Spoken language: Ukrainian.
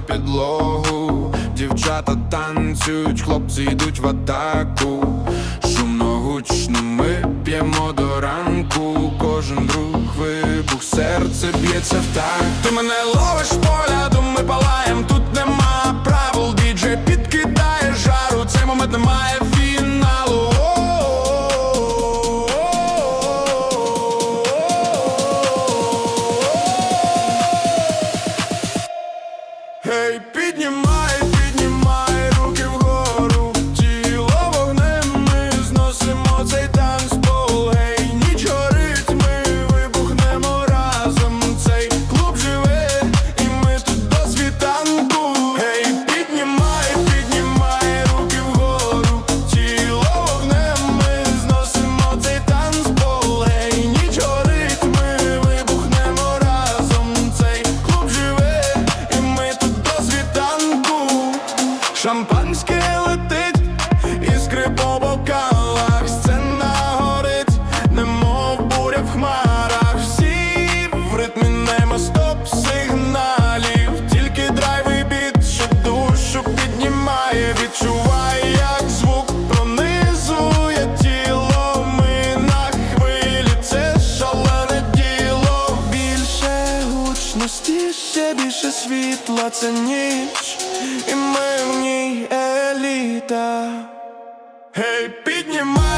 підлогу. Дівчата танцюють, хлопці йдуть в атаку. Шумно гучно ми п'ємо до ранку. Кожен друг вибух, серце б'ється в так. Ти мене ловиш поглядом, ми палаєм, тут нема правил. Діджей підкидає жару, цей момент немає Гей, піднімай, піднімай більше світла, це ніч, і ми в ній еліта. Гей, піднімай.